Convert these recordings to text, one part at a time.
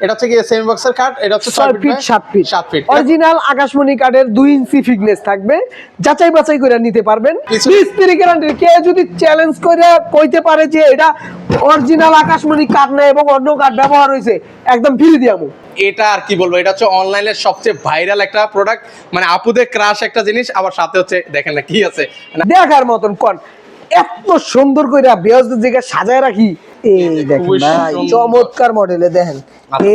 এটা হচ্ছে কি সেমি বক্সের কাঠ এটা হচ্ছে ফিট ফিট ফিট অরিজিনাল আকাশমণি দুই ইঞ্চি ফিটনেস থাকবে। যাচাই বাছাই করে নিতে পারবেন। মিস্ত্রি গ্যারান্টি কে যদি চ্যালেঞ্জ করে কইতে পারে যে এটা অরিজিনাল আকাশমণি কাঠ না এবং অন্য কাঠ ব্যবহার হয়েছে একদম ফ্রি দিয়ামু এটা আর কি বলব এটা হচ্ছে অনলাইনের সবচেয়ে ভাইরাল একটা প্রোডাক্ট মানে আপুদের ক্রাশ একটা জিনিস আবার সাথে হচ্ছে দেখেন না কি আছে। দেখার মতন কন? এত সুন্দর করে বেহজদের জায়গায় সাজায় রাখি। এই দেখেন ভাই। চমৎকার মডেলে দেখেন।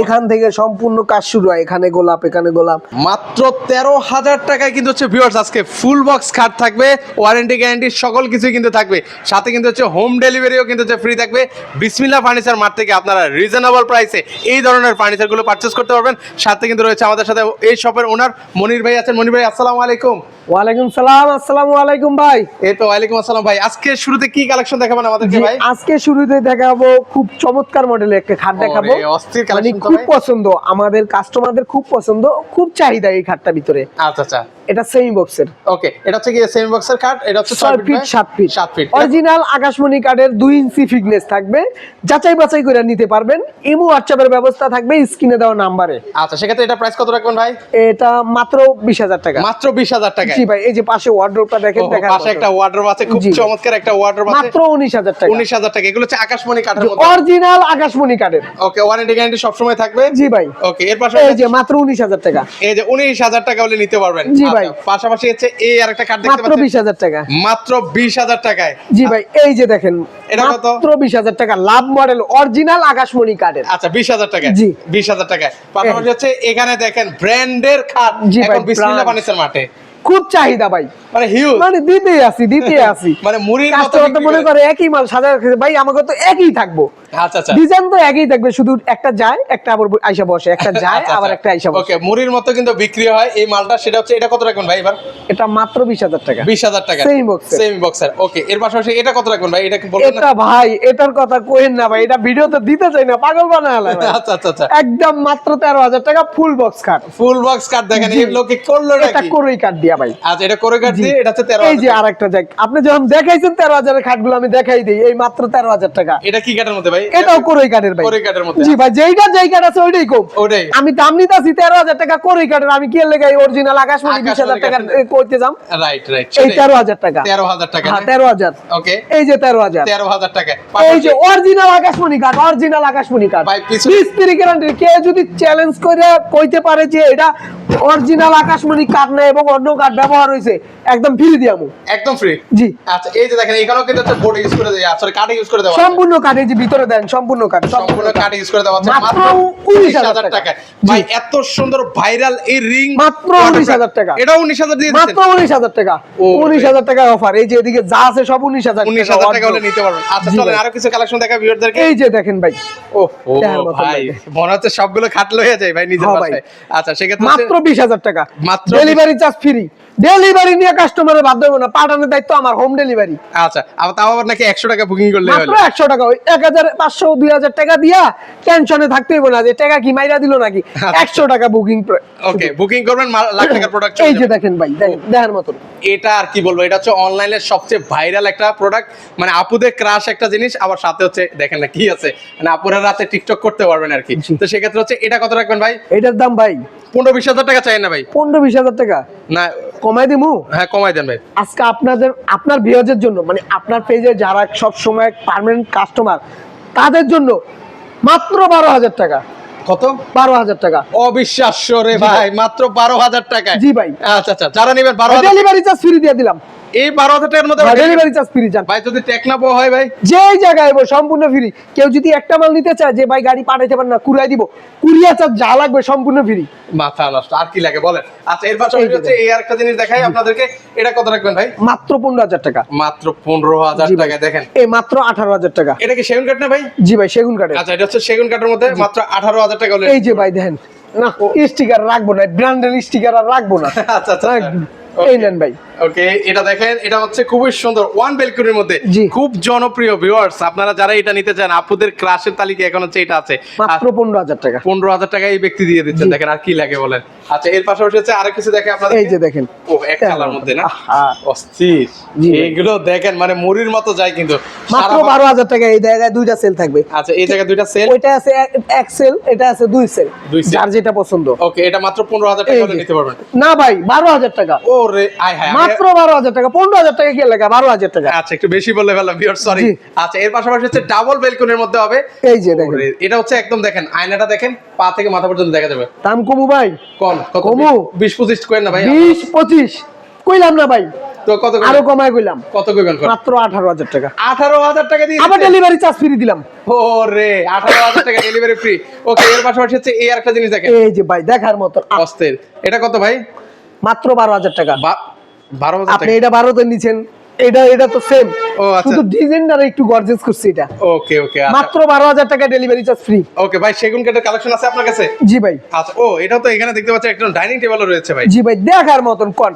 এখান থেকে সম্পূর্ণ কাজ শুরু হয়। এখানে গোলাপ এখানে গোলাপ। মাত্র তেরো হাজার টাকায় কিন্তু হচ্ছে ভিউয়ার্স আজকে ফুল বক্স খাট থাকবে ওয়ারেন্টি গ্যারান্টি সকল কিছুই কিন্তু থাকবে। সাথে কিন্তু হচ্ছে হোম ডেলিভারিও কিন্তু হচ্ছে ফ্রি থাকবে। বিসমিল্লা ফার্নিচার মার্ট থেকে আপনারা রিজনেবল প্রাইসে এই ধরনের ফার্নিচারগুলো পারচেস করতে পারবেন। সাথে কিন্তু রয়েছে আমাদের সাথে এই শপের ওনার মনির ভাই আছেন। মনির ভাই আসসালামু আলাইকুম। ওয়ালাইকুম সালাম আসসালামু আলাইকুম ভাই। এই তো ওয়ালাইকুম আসসালাম ভাই। আজকে শুরুতে কি কালেকশন দেখাবেন আমাদেরকে ভাই? আজকে শুরুতে দেখাবো খুব চমৎকার মডেলের একটা খাট দেখাবো। মানে খুব পছন্দ আমাদের কাস্টমারদের খুব পছন্দ খুব চাহিদা এই খাটটা ভিতরে। আচ্ছা আচ্ছা। এটা সেমি বক্সের ওকে এটা হচ্ছে কি সেমি বক্সের কাঠ এটা হচ্ছে ছয় ফিট সাত ফিট সাত ফিট অরিজিনাল আকাশমণি কাঠের দুই ইঞ্চি ফিটনেস থাকবে। যাচাই বাছাই করে নিতে পারবেন। ইমো হোয়াটসঅ্যাপের ব্যবস্থা থাকবে স্ক্রিনে দেওয়া নাম্বারে আচ্ছা সেক্ষেত্রে এটা প্রাইস কত রাখবেন ভাই? এটা মাত্র বিশ হাজার টাকা। মাত্র বিশ হাজার টাকা জি ভাই এই যে পাশে ওয়ার্ড্রোপটা দেখেন দেখার পাশে একটা ওয়ার্ডরোব আছে খুব চমৎকার একটা ওয়ার্ডরোব আছে। মাত্র উনিশ হাজার টাকা। উনিশ হাজার টাকা এগুলো হচ্ছে আকাশমণি কাঠের মধ্যে। অরিজিনাল আকাশমণি কাঠের ওকে ওয়ারেন্টি গ্যারান্টি সবসময় থাকবে? জি ভাই। ওকে এর পাশে এই যে মাত্র উনিশ হাজার টাকা। এই যে উনিশ হাজার টাকা হলে নিতে পারবেন। জি ভাই। পাশাপাশি হচ্ছে এই আরেকটা কাঠ দেখতে পাচ্ছেন। বিশ হাজার টাকা। মাত্র বিশ হাজার টাকায়। জি ভাই এই যে দেখেন এটা কত? মাত্র বিশ হাজার টাকা। লাভ মডেল অরিজিনাল আকাশমণি কাঠের আচ্ছা জি। টাকায়। পাশাপাশি হচ্ছে এখানে দেখেন ব্র্যান্ডের খাট এখন বিসমিল্লাহ brand। মাঠে। খুব চাহিদা ভাই। মানে হিউজ মানে দিতে আসি দিতে আসি মানে মুড়ির মতো মনে করে। করে একই মাল সাজা ভাই আমাকে তো একই থাকব। আচ্ছা আচ্ছা। ডিজাইন তো একই থাকবে শুধু একটা যায় একটা আবার আইসা বসে একটা যায় আচ্ছা, আবার আচ্ছা। একটা আইসা বসে। ওকে মুড়ির মতো কিন্তু বিক্রি হয়। এই মালটা সেটা হচ্ছে এটা কত রাখবেন ভাই এবার? এটা মাত্র বিশ হাজার টাকা। বিশ হাজার টাকা। Same box এর। সেমি বক্সের ওকে এর পাশাপাশি এটা কত রাখবেন ভাই? এটা কি এটা ভাই এটার কথা কোয়েন না ভাই এটা দিতে চাই না পাগল বানায় আচ্ছা আচ্ছা আচ্ছা। একদম মাত্র তেরো হাজার টাকা full box cut full box cut দেখেন। এই লোকে করল এটা নাকি করই কাট দিয়া ভাই। আচ্ছা এটা করে কাট দিয়ে এটা হচ্ছে তেরো এই যে আরেকটা যাক আপনি যখন দেখাইছেন তেরো হাজারের খাটগুলো আমি দেখাই দিই এই মাত্র তেরো হাজার টাকা। এটা কি কাটার মধ্যে ভাই এটাও করই কাঠের ভাই। করই কাঠের মধ্যে। জি ভাই যেইটা যেই কাঠ আছে ওইটাই কম। ওটাই আমি দাম নিতেছি তেরো টাকা করই কাঠের আমি কি লেগে অরিজিনাল আকাশমণি বিশ হাজার আকাশমণি টাকা করতে যাম? রাইট রাইট এই টাকা। টাকা হ্যাঁ ওকে যে তেরো হাজার। তেরো হাজার টাকা। এই যে অরিজিনাল আকাশমণি কাঠ অরিজিনাল আকাশমণি কাঠ। ভাই, গ্যারান্টি কে যদি চ্যালেঞ্জ করে কইতে পারে যে এটা অরিজিনাল আকাশমণি কাঠ না এবং অন্য কাঠ ব্যবহার হয়েছে। একদম ফ্রি দিয়ামু একদম ফ্রি জি। আচ্ছা এই যে দেখেন এখানেও কিন্তু একটা বোর্ড ইউজ করে দেওয়া সরি কাঠ ইউজ করে দেওয়া। সম্পূর্ণ কাঠ এই যে ভিতরে দেন সম্পূর্ণ কাঠ সম্পূর্ণ কাঠ। ইউজ করে দেওয়া আছে। মাত্র মাত্র 19,000 19,000 টাকা। টাকা। ভাই এত সুন্দর ভাইরাল এই রিং মাত্র 19,000 টাকা। এটাও 19000 দিয়ে মাত্র দিচ্ছেন উনিশ হাজার টাকা। ও, উনিশ হাজার টাকা অফার এই যে এদিকে যা আছে সব উনিশ হাজার 19000 টাকা হলে নিতে পারবেন। আচ্ছা চলেন আরও কিছু কালেকশন দেখা ভিউয়ারদেরকে। এই যে দেখেন ভাই। ও ভাই। মনে হচ্ছে সবগুলো খাট লয়ে যায় ভাই নিজের হ্যাঁ। বাসায়। আচ্ছা সেক্ষেত্রে মাত্র হচ্ছে- বিশ হাজার টাকা। মাত্র ডেলিভারি চার্জ ফ্রি ডেলিভারি নিয়ে কাস্টমারের বাধ্য হবে না পাঠানোর দায়িত্ব আমার হোম ডেলিভারি আচ্ছা আবার তাও আবার নাকি 100 টাকা বুকিং করলে মাত্র একশো টাকা ওই এক হাজার পাঁচশো দুই হাজার টাকা দিয়া টেনশনে থাকতে হইব না যে টাকা কি মাইরা দিল নাকি? আচ্ছা। একশো টাকা বুকিং ওকে বুকিং করবেন লাখ টাকার প্রোডাক্ট এই যে দেখেন ভাই দেখেন দেখার মতন। এটা আর কি বলব এটা হচ্ছে অনলাইনের সবচেয়ে ভাইরাল একটা প্রোডাক্ট মানে আপুদের ক্রাশ একটা জিনিস আবার সাথে হচ্ছে দেখেন না কি আছে মানে আপুরা রাতে টিকটক করতে পারবেন আর কি। তো সেক্ষেত্রে হচ্ছে এটা কত রাখবেন ভাই? এটার দাম ভাই? পনেরো বিশ হাজার টাকা চাই না ভাই? পনেরো বিশ হাজার টাকা। না কমাই দিমু? হ্যাঁ কমাই দেন ভাই। আজকে আপনাদের আপনার জন্য মানে আপনার পেজে যারা সব সময় পার্মানেন্ট কাস্টমার তাদের জন্য মাত্র বারো হাজার টাকা। কত? বারো হাজার টাকা। অবিশ্বাস্য রে ভাই মাত্র বারো হাজার টাকা জি ভাই। আচ্ছা আচ্ছা যারা নেবেন বারো হাজার ডেলিভারি চার্জ ফ্রি দিয়ে দিলাম। এই বারো হাজার টাকার মধ্যে ডেলিভারি চার্জ ফ্রি যান। ভাই যদি টেকনাপো হয় ভাই। যেই জায়গায় সম্পূর্ণ ফ্রি কেউ যদি একটা মাল নিতে চায় যে ভাই গাড়ি পাঠাইতে পারেন না কুরিয়াই দিব। কুরিয়ার চার্জ যা লাগবে সম্পূর্ণ ফ্রি মাথা নষ্ট আর কি লাগে বলেন। আচ্ছা এর পাশে হচ্ছে এই আরেকটা জিনিস দেখাই আপনাদেরকে। এটা কত রাখবেন ভাই? মাত্র পনেরো হাজার টাকা। মাত্র পনেরো হাজার টাকা দেখেন। এই মাত্র আঠারো হাজার টাকা। এটা কি সেগুন কাঠ না ভাই? জি ভাই সেগুন কাঠের। আচ্ছা এটা হচ্ছে সেগুন কাঠের মধ্যে মাত্র আঠারো হাজার টাকা এই যে ভাই দেখেন। না স্টিকার রাখব না ব্র্যান্ডের স্টিকার আর রাখব না। আচ্ছা আচ্ছা রাখব। এই নেন ভাই। ওকে এটা দেখেন এটা হচ্ছে খুবই সুন্দর ওয়ান বেলকুনির মধ্যে। খুব জনপ্রিয় ভিউয়ার্স আপনারা যারা এটা নিতে চান আপুদের ক্রাশের তালিকা এখন হচ্ছে এটা আছে। মাত্র পনেরো হাজার টাকা। পনেরো হাজার টাকা এই ব্যক্তি দিয়ে দিচ্ছেন দেখেন আর কি লাগে বলেন। আচ্ছা এর পাশাপাশি হচ্ছে আরও কিছু দেখে আপনাদের এই যে দেখেন। ও এক কালার মধ্যে না। অস্থির। জি। এইগুলো দেখেন মানে মুড়ির মতো যায় কিন্তু। মাত্র সারা- বারো হাজার টাকা এই জায়গায় দুইটা সেল থাকবে। আচ্ছা এই জায়গায় দুইটা সেল ওইটা আছে এক- সেল এটা আছে দুই সেল। যার যেটা পছন্দ। ওকে এটা মাত্র পনেরো হাজার এই টাকা হলে নিতে পারবেন। না ভাই বারো হাজার টাকা। ও রে আয় হায় মাত্র বারো হাজার টাকা পনেরো হাজার টাকা কি লাগা বারো হাজার টাকা। আচ্ছা একটু বেশি বলে ফেললাম ভিউয়ার সরি আচ্ছা এর পাশাপাশি হচ্ছে ডাবল বেলকনির মধ্যে হবে। এই যে দেখেন। এটা হচ্ছে একদম দেখেন আয়নাটা দেখেন পা থেকে মাথা পর্যন্ত দেখা যাবে। দাম কমু ভাই। কম কত কমু? বিশ পঁচিশ করেন না ভাই? বিশ পঁচিশ। কইলাম না ভাই। তো কত আরও কমায় কইলাম। কত কইবেন মাত্র আঠারো হাজার টাকা। আঠারো হাজার টাকা দিয়ে আবার ডেলিভারি চার্জ ফ্রি দিলাম। ও রে আঠারো হাজার টাকা ডেলিভারি ফ্রি ওকে এর পাশাপাশি হচ্ছে এই আরেকটা জিনিস দেখেন। এই যে ভাই দেখার মতো। অস্থির। এটা কত ভাই? মাত্র বারো হাজার টাকা। আপনি এটা বারোতে এটা এটা তো সেম আচ্ছা। শুধু ডিজাইনটা একটু গর্জিয়াস করছি এটা। ওকে ওকে মাত্র বারো হাজার টাকা ডেলিভারি চার্জ ফ্রি ওকে ভাই সেগুন কাঠের কালেকশন আছে আপনার কাছে? জি ভাই। আচ্ছা ও এটা তো এখানে দেখতে পাচ্ছি একদম ডাইনিং টেবিলও রয়েছে ভাই। জি ভাই দেখার মতন কোন?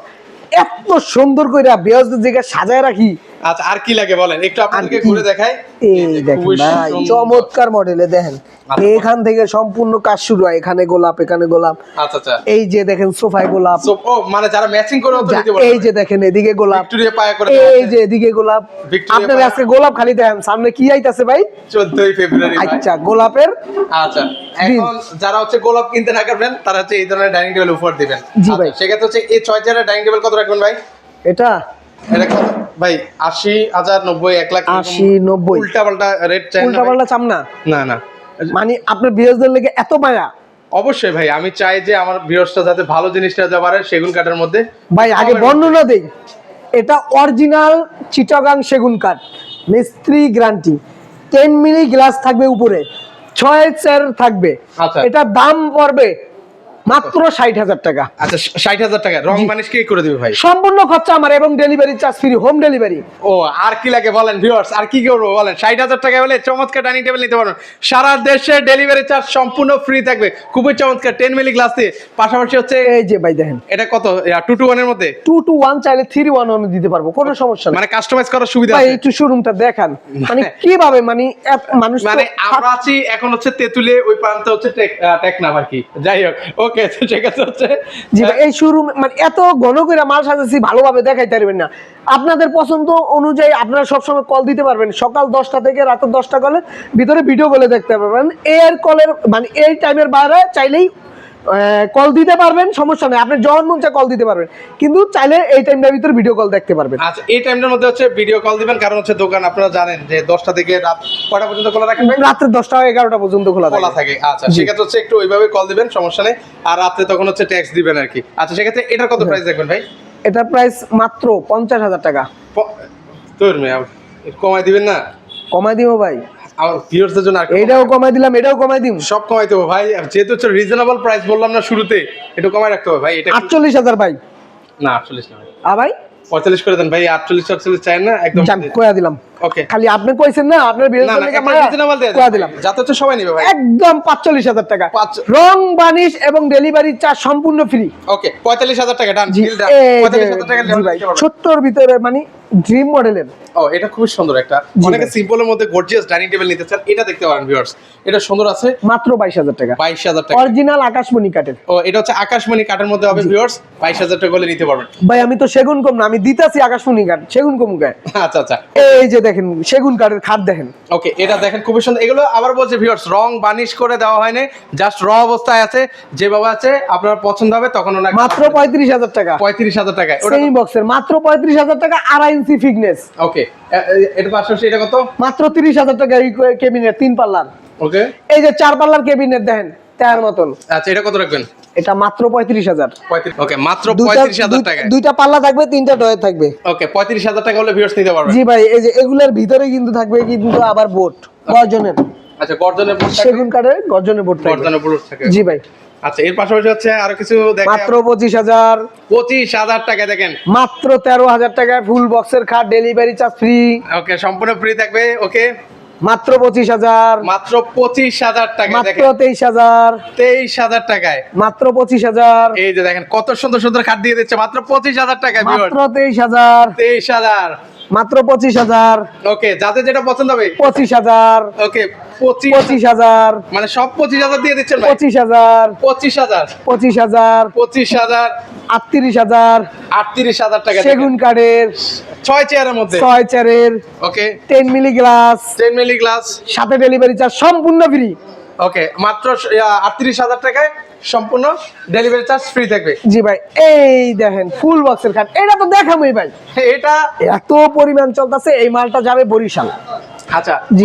এত সুন্দর করে বেয়াজ জায়গায় সাজায় রাখি। আচ্ছা আর কি লাগে বলেন? একটু আপনাদেরকে ঘুরে দেখাই। এই দেখেন ভাই চমৎকার মডেলে দেখেন। আচ্ছা। এখান থেকে সম্পূর্ণ কাজ শুরু হয় এখানে গোলাপ এখানে গোলাপ। আচ্ছা আচ্ছা। এই যে দেখেন সোফায় গোলাপ। ও মানে যারা ম্যাচিং করে নিতে এই যে দেখেন এদিকে গোলাপ। ভিক্টোরিয়া পায়া করে এই যে এদিকে গোলাপ। আপনার আজকে গোলাপ খালি দেখেন সামনে কি আইতাছে ভাই? 14 ফেব্রুয়ারি আচ্ছা গোলাপের আচ্ছা এখন যারা হচ্ছে গোলাপ কিনতে না পারবেন তারা হচ্ছে এই ধরনের ডাইনিং টেবিল উপহার দিবেন। জি আচ্ছা, ভাই। সেক্ষেত্রে হচ্ছে এই ছয় চেয়ারের ডাইনিং টেবিল কত রাখবেন ভাই? এটা? এটা কত? ভাই আশি হাজার নব্বই এক লাখ আশি, নব্বই। উল্টা পাল্টা রেট চাই উল্টা পাল্টা চাম না? না না। মানে আপনার লেগে এত মায়া? অবশ্যই ভাই আমি চাই যে আমার ভিউয়ার্সটা যাতে ভালো জিনিসটা পারে সেগুন কাঠের মধ্যে। ভাই আগে বর্ণনা দেই। এটা অরিজিনাল চিটাগাং সেগুন কাঠ। মিস্ত্রি গ্যারান্টি। টেন মিলি গ্লাস থাকবে উপরে। ছয় চেয়ার থাকবে। আচ্ছা। এটা দাম পড়বে মাত্র ষাট হাজার টাকা। আচ্ছা ষাট হাজার টাকা। রং মানিশ কে করে দিবে ভাই? সম্পূর্ণ খরচা আমার এবং delivery charge free home delivery ও আর কি লাগে বলেন ভিউয়ার্স আর কি করব বলেন? ষাট হাজার টাকা হলে চমৎকার ডাইনিং টেবিল নিতে পারবেন। সারা দেশে ডেলিভারি চার্জ সম্পূর্ণ ফ্রি থাকবে। খুবই চমৎকার টেন মিলি গ্লাস দিয়ে। পাশাপাশি হচ্ছে এই যে ভাই দেখেন। এটা কত? টু টু ওয়ানের মধ্যে? টু টু ওয়ান চাইলে থ্রি ওয়ান ওয়ান দিতে পারব কোনো সমস্যা মানে কাস্টমাইজ করার সুবিধা ভাই একটু শোরুমটা দেখান। মানে কীভাবে মানে মানুষ মানে আমরা আছি এখন হচ্ছে তেতুলে ওই প্রান্তে হচ্ছে টেকনাফ আর কি। যাই হোক ওকে ঠিক আছে হচ্ছে জি ভাই, এই শোরুম মানে এত ঘন করে মাল সাজাচ্ছি ভালোভাবে দেখাইতে পারবেন না। আপনাদের পছন্দ অনুযায়ী আপনারা সবসময় কল দিতে পারবেন। সকাল দশটা থেকে রাতের দশটা কলে ভিতরে ভিডিও কলে দেখতে পারবেন। এর কলের মানে এই টাইমের বাইরে চাইলেই কল দিতে পারবেন সমস্যা নেই। আপনি যখন মন চায় কল দিতে পারবেন। কিন্তু চাইলে এই টাইমটার ভিতরে ভিডিও কল দেখতে পারবেন। আচ্ছা এই টাইমটার মধ্যে হচ্ছে ভিডিও কল দিবেন কারণ হচ্ছে দোকান আপনারা জানেন যে দশটা থেকে রাত কটা পর্যন্ত খোলা রাখেন ভাই? রাত্রে দশটা এগারোটা পর্যন্ত খোলা খোলা থাকে। আচ্ছা সেক্ষেত্রে হচ্ছে একটু ওইভাবে কল দিবেন সমস্যা নেই। আর রাত্রে তখন হচ্ছে ট্যাক্স দিবেন আর কি। আচ্ছা সেক্ষেত্রে এটার কত প্রাইস দেখবেন ভাই? এটার প্রাইস মাত্র পঞ্চাশ হাজার টাকা। তোর মেয়ে কমাই দিবেন না? কমাই দিব ভাই। ভিউয়ার্সদের জন্য আর কমাই দিলাম এটাও কমাই দিম। সব কমাই দেবো। ভাই যেহেতু হচ্ছে রিজনেবল প্রাইস বললাম না শুরুতে এটা কমাই রাখতে হবে। ভাই এটা আটচল্লিশ হাজার ভাই। না আটচল্লিশ না আ ভাই? পঁয়তাল্লিশ করে দেন। ভাই আটচল্লিশ আটচল্লিশ চাই না একদম কয়া দিলাম। ওকে খালি আপনি কইছেন না আপনার দিলাম। যাতে হচ্ছে সবাই নেবে ভাই। একদম পাঁচচল্লিশ হাজার টাকা। রং বানিশ এবং ডেলিভারি চার্জ সম্পূর্ণ ফ্রি ওকে পঁয়তাল্লিশ হাজার টাকা ডান ডিল ডান এই যে, পঁয়তাল্লিশ হাজার টাকা। ছোট্টর ভিতরে মানে ড্রিম মডেলের ও এটা খুবই সুন্দর একটা। অনেকে। সিম্পলের মধ্যে গর্জিয়াস ডাইনিং টেবিল নিতে চান এটা দেখতে পারেন ভিউয়ার্স এটা সুন্দর আছে। মাত্র বাইশ হাজার টাকা। বাইশ হাজার টাকা। অরিজিনাল আকাশমণি কাঠের। ও এটা হচ্ছে আকাশমণি কাঠের মধ্যে হবে ভিউয়ার্স বাইশ হাজার টাকা হলে নিতে পারবেন। ভাই আমি তো সেগুন কম না আমি দিতাছি আকাশমণি কাঠ সেগুন কম গায়ে আচ্ছা আচ্ছা। এই যে দেখেন সেগুন কাঠের খাট দেখেন। ওকে এটা দেখেন খুবই সুন্দর। এগুলো আবার বলছে ভিউয়ার্স রং বানিশ করে দেওয়া হয়নি জাস্ট র অবস্থায় আছে যেভাবে আছে আপনার পছন্দ হবে তখন ওনাকে মাত্র পঁয়ত্রিশ হাজার টাকা। পঁয়ত্রিশ হাজার ওটা সেমি বক্সের মাত্র পঁয়ত্রিশ হাজার টাকা আড়াই ইঞ্চি ফিটনেস ওকে এটা পাশাপাশি এটা কত? মাত্র তিরিশ হাজার টাকা এই কেবিনেট তিন পাল্লার। ওকে এই যে চার পাল্লার কেবিনেট দেখেন তার মতন। আচ্ছা এটা কত রাখবেন? এটা মাত্র পঁয়ত্রিশ হাজার। ওকে মাত্র পঁয়ত্রিশ হাজার টাকায় দুইটা পাল্লা থাকবে তিনটা ডয়ে থাকবে। ওকে পঁয়ত্রিশ হাজার টাকা হলে ভিউয়ার্স নিতে পারবেন। জি ভাই এই যে এগুলোর ভিতরে কিন্তু থাকবে কিন্তু আবার বোট গর্জনের। আচ্ছা গর্জনের থাকে সেগুন কাঠের গর্জনের বোট থাকবে। গর্জনের থাকে জি ভাই। আচ্ছা এর পাশাপাশি হচ্ছে আরও কিছু মাত্র পঁচিশ হাজার। পঁচিশ হাজার টাকা দেখেন। মাত্র তেরো হাজার টাকায় ফুল বক্সের খাট ডেলিভারি চার্জ ফ্রি ওকে সম্পূর্ণ ফ্রি থাকবে। ওকে মাত্র পঁচিশ হাজার। মাত্র পঁচিশ হাজার টাকা মাত্র তেইশ হাজার। তেইশ হাজার টাকায়। মাত্র পঁচিশ হাজার। এই যে দেখেন কত সুন্দর সুন্দর খাট দিয়ে দিচ্ছে মাত্র পঁচিশ হাজার টাকায় মাত্র তেইশ হাজার। তেইশ হাজার। মাত্র পঁচিশ হাজার। ওকে যাদের যেটা পছন্দ হবে। পঁচিশ হাজার। ওকে পঁচিশ হাজার। মানে সব পঁচিশ হাজার দিয়ে দিচ্ছেন পঁচিশ হাজার। পঁচিশ হাজার। পঁচিশ হাজার। পঁচিশ হাজার। আটত্রিশ হাজার। আটত্রিশ হাজার টাকা সেগুন কাঠের। ছয় চেয়ারের মধ্যে। ছয় চারের okay. Ten milli glass ten milli glass সাথে ডেলিভারি চার্জ সম্পূর্ণ ফ্রি ওকে মাত্র আটত্রিশ হাজার টাকায় সম্পূর্ণ ডেলিভারি চার্জ ফ্রি থাকবে। জি ভাই এই দেখেন ফুল বক্সের খাট এটা তো দেখামই ভাই। এটা এত পরিমাণ চলতেছে এই মালটা যাবে বরিশাল। আচ্ছা জি।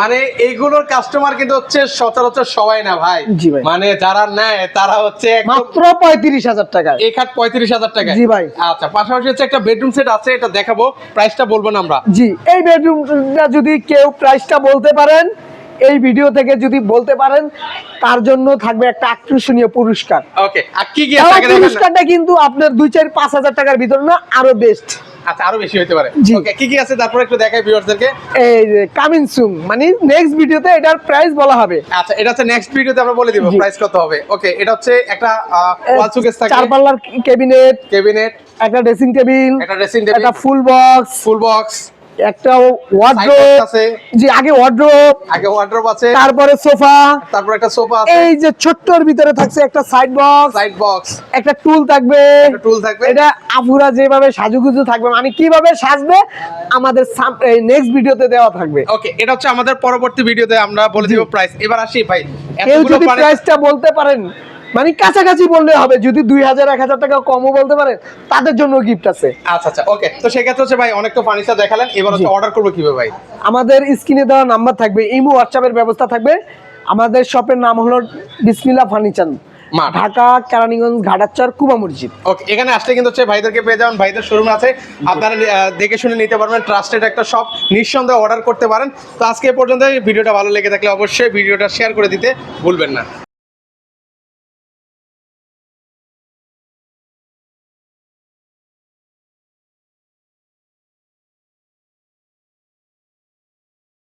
মানে এইগুলোর কাস্টমার কিন্তু হচ্ছে সচরাচর সবাই না ভাই। মানে যারা নেয় তারা হচ্ছে মাত্র পঁয়ত্রিশ হাজার টাকায়। এই খাট পঁয়ত্রিশ হাজার টাকা জি ভাই। আচ্ছা পাশাপাশি হচ্ছে একটা বেডরুম সেট আছে এটা দেখাবো। প্রাইসটা বলব না আমরা। জি এই বেডরুমটা যদি কেউ প্রাইসটা বলতে পারেন এই ভিডিও থেকে যদি বলতে পারেন তার জন্য থাকবে একটা আকর্ষণীয় পুরস্কার। ওকে আর কি কি? পুরস্কারটা কিন্তু আপনার দুই চার পাঁচ হাজার টাকার ভিতরে না আরও বেস্ট আচ্ছা আরও বেশি হতে পারে। ওকে কি কি আছে? তারপর একটু দেখাই ভিউয়ারদেরকে এই যে কামিং সুন মানে নেক্সট ভিডিওতে এটার প্রাইস বলা হবে। আচ্ছা এটা হচ্ছে নেক্সট ভিডিওতে আমরা বলে দিব প্রাইস কত হবে। ওকে এটা হচ্ছে একটা ওয়াল সুকেস থাকে। চার পাল্লার ক্যাবিনেট ক্যাবিনেট একটা ড্রেসিং টেবিল একটা ড্রেসিং টেবিল একটা ফুল বক্স ফুল বক্স একটা ওয়ার্ড্রোব আছে। জি আগে ওয়ার্ড্রোব আগে ওয়ার্ড্রোব আছে। তারপরে সোফা। তারপর একটা সোফা আছে। এই যে ছোট্টর ভিতরে থাকছে একটা সাইড বক্স সাইড বক্স একটা টুল থাকবে। একটা টুল থাকবে। এটা আফুরা যেভাবে সাজুগুজু থাকবে মানে কীভাবে সাজবে আমাদের নেক্সট ভিডিওতে দেওয়া থাকবে। ওকে এটা হচ্ছে আমাদের পরবর্তী ভিডিওতে আমরা বলে দিব প্রাইস এবার আসি ভাই কেউ যদি প্রাইসটা বলতে পারেন মানে কাছাকাছি বললে হবে যদি দুই হাজার এক হাজার টাকা কমও বলতে পারেন তাদের জন্য গিফট আছে। আচ্ছা আচ্ছা ওকে তো সেক্ষেত্রে হচ্ছে ভাই অনেক তো ফার্নিচার দেখালেন এবার হচ্ছে অর্ডার করব কীভাবে ভাই? আমাদের স্ক্রিনে দেওয়া নাম্বার থাকবে ইমো হোয়াটসঅ্যাপের ব্যবস্থা থাকবে। আমাদের শপের নাম হলো বিসমিল্লা ফার্নিচার। ঢাকা কেরানীগঞ্জ ঘাটাচর কুবা মসজিদ। ওকে এখানে আসলে কিন্তু হচ্ছে ভাইদেরকে পেয়ে যাবেন ভাইদের শোরুম আছে। আপনারা দেখে শুনে নিতে পারবেন ট্রাস্টেড একটা শপ নিঃসন্দেহে অর্ডার করতে পারেন। তো আজকে পর্যন্ত ভিডিওটা ভালো লেগে থাকলে অবশ্যই ভিডিওটা শেয়ার করে দিতে ভুলবেন না।